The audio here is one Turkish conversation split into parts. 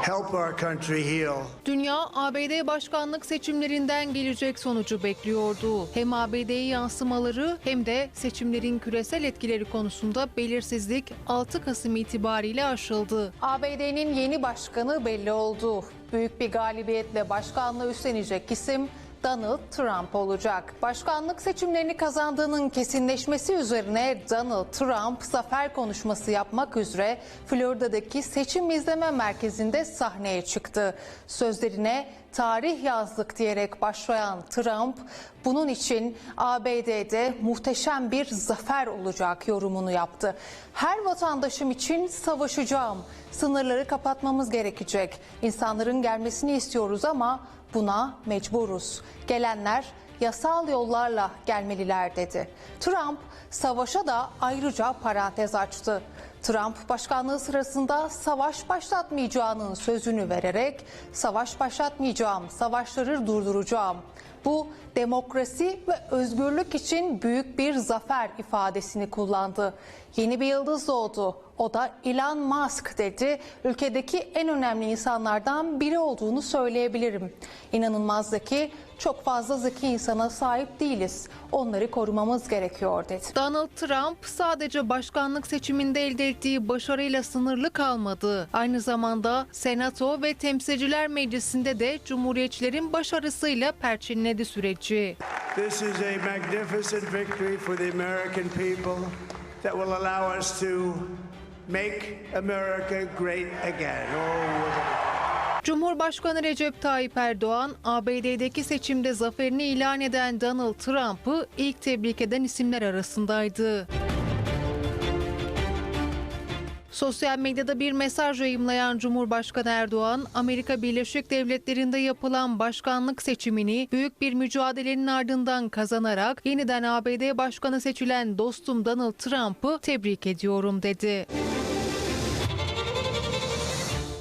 help our country heal. Dünya ABD başkanlık seçimlerinden gelecek sonucu bekliyordu. Hem ABD'ye yansımaları hem de seçimlerin küresel etkileri konusunda belirsizlik 6 Kasım itibariyle aşıldı. ABD'nin yeni başkanı belli oldu. Büyük bir galibiyetle başkanlığı üstlenecek isim Donald Trump olacak. Başkanlık seçimlerini kazandığının kesinleşmesi üzerine Donald Trump zafer konuşması yapmak üzere Florida'daki seçim izleme merkezinde sahneye çıktı. Sözlerine tarih yazdık diyerek başlayan Trump bunun için ABD'de muhteşem bir zafer olacak yorumunu yaptı. Her vatandaşım için savaşacağım. Sınırları kapatmamız gerekecek. İnsanların gelmesini istiyoruz ama buna mecburuz. Gelenler yasal yollarla gelmeliler dedi. Trump savaşa da ayrıca parantez açtı. Trump başkanlığı sırasında savaş başlatmayacağının sözünü vererek savaş başlatmayacağım, savaşları durduracağım. Bu demokrasi ve özgürlük için büyük bir zafer ifadesini kullandı. Yeni bir yıldız doğdu. O da Elon Musk dedi. Ülkedeki en önemli insanlardan biri olduğunu söyleyebilirim. İnanılmaz zeki, çok fazla zeki insana sahip değiliz. Onları korumamız gerekiyor dedi. Donald Trump sadece başkanlık seçiminde elde ettiği başarıyla sınırlı kalmadı. Aynı zamanda Senato ve Temsilciler Meclisi'nde de Cumhuriyetçilerin başarısıyla perçinledi süreci. This is a magnificent victory for the American people that will allow us to make America great again. Oh, Cumhurbaşkanı Recep Tayyip Erdoğan, ABD'deki seçimde zaferini ilan eden Donald Trump'ı ilk tebrik eden isimler arasındaydı. Sosyal medyada bir mesaj yayımlayan Cumhurbaşkanı Erdoğan, Amerika Birleşik Devletleri'nde yapılan başkanlık seçimini büyük bir mücadelenin ardından kazanarak yeniden ABD Başkanı seçilen dostum Donald Trump'ı tebrik ediyorum dedi.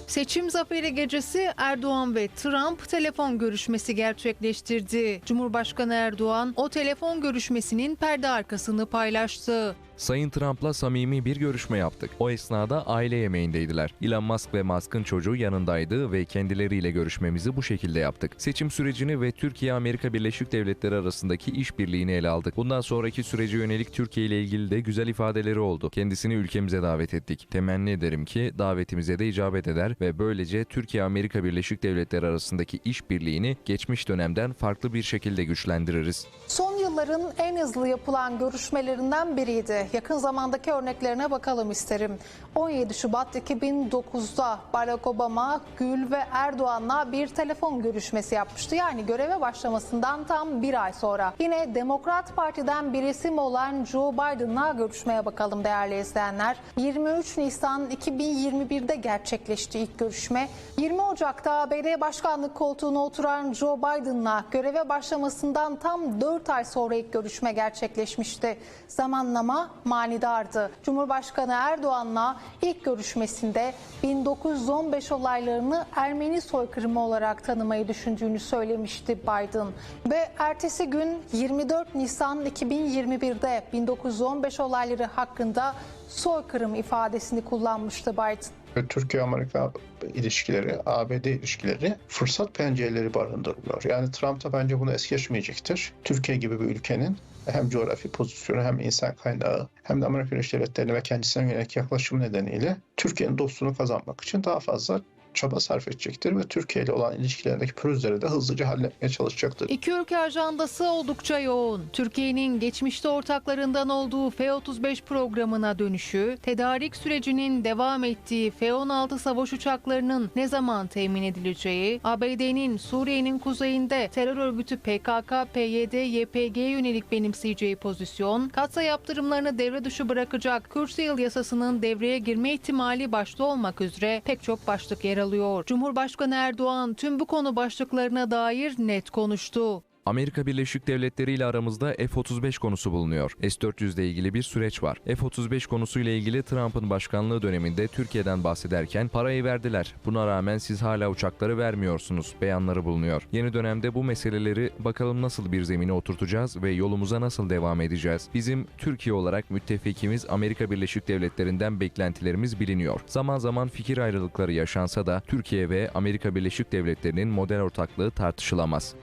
Seçim zaferi gecesi Erdoğan ve Trump telefon görüşmesi gerçekleştirdi. Cumhurbaşkanı Erdoğan o telefon görüşmesinin perde arkasını paylaştı. Sayın Trump'la samimi bir görüşme yaptık. O esnada aile yemeğindeydiler. Elon Musk ve Musk'ın çocuğu yanındaydı ve kendileriyle görüşmemizi bu şekilde yaptık. Seçim sürecini ve Türkiye-Amerika Birleşik Devletleri arasındaki işbirliğini ele aldık. Bundan sonraki sürece yönelik Türkiye ile ilgili de güzel ifadeleri oldu. Kendisini ülkemize davet ettik. Temenni ederim ki davetimize de icabet eder ve böylece Türkiye-Amerika Birleşik Devletleri arasındaki işbirliğini geçmiş dönemden farklı bir şekilde güçlendiririz. Son yılların en hızlı yapılan görüşmelerinden biriydi. Yakın zamandaki örneklerine bakalım isterim. 17 Şubat 2009'da Barack Obama, Gül ve Erdoğan'la bir telefon görüşmesi yapmıştı. Yani göreve başlamasından tam bir ay sonra. Yine Demokrat Parti'den bir isim olan Joe Biden'la görüşmeye bakalım değerli izleyenler. 23 Nisan 2021'de gerçekleşti ilk görüşme. 20 Ocak'ta ABD Başkanlık koltuğuna oturan Joe Biden'la göreve başlamasından tam 4 ay sonra ilk görüşme gerçekleşmişti. Zamanlama manidardı. Cumhurbaşkanı Erdoğan'la ilk görüşmesinde 1915 olaylarını Ermeni soykırımı olarak tanımayı düşündüğünü söylemişti Biden. Ve ertesi gün 24 Nisan 2021'de 1915 olayları hakkında soykırım ifadesini kullanmıştı Biden. Türkiye-Amerika ilişkileri, ABD ilişkileri fırsat pencereleri barındırıyor. Yani Trump da bence bunu es geçmeyecektir. Türkiye gibi bir ülkenin hem coğrafi pozisyonu hem insan kaynağı hem de Amerika Birleşik Devletleri'ne ve kendisine yönelik yaklaşım nedeniyle Türkiye'nin dostluğunu kazanmak için daha fazla çaba sarf edecektir ve Türkiye ile olan ilişkilerindeki pürüzleri de hızlıca halletmeye çalışacaktır. İki ülke ajandası oldukça yoğun. Türkiye'nin geçmişte ortaklarından olduğu F-35 programına dönüşü, tedarik sürecinin devam ettiği F-16 savaş uçaklarının ne zaman temin edileceği, ABD'nin Suriye'nin kuzeyinde terör örgütü PKK, PYD, YPG'ye yönelik benimseyeceği pozisyon, katsa yaptırımlarını devre dışı bırakacak Kürsüyıl yasasının devreye girme ihtimali başta olmak üzere pek çok başlık yer alıyor. Cumhurbaşkanı Erdoğan tüm bu konu başlıklarına dair net konuştu. Amerika Birleşik Devletleri ile aramızda F-35 konusu bulunuyor. S-400 ile ilgili bir süreç var. F-35 konusuyla ilgili Trump'ın başkanlığı döneminde Türkiye'den bahsederken parayı verdiler. Buna rağmen siz hala uçakları vermiyorsunuz beyanları bulunuyor. Yeni dönemde bu meseleleri bakalım nasıl bir zemine oturtacağız ve yolumuza nasıl devam edeceğiz? Bizim Türkiye olarak müttefikimiz Amerika Birleşik Devletleri'nden beklentilerimiz biliniyor. Zaman zaman fikir ayrılıkları yaşansa da Türkiye ve Amerika Birleşik Devletleri'nin model ortaklığı tartışılamaz.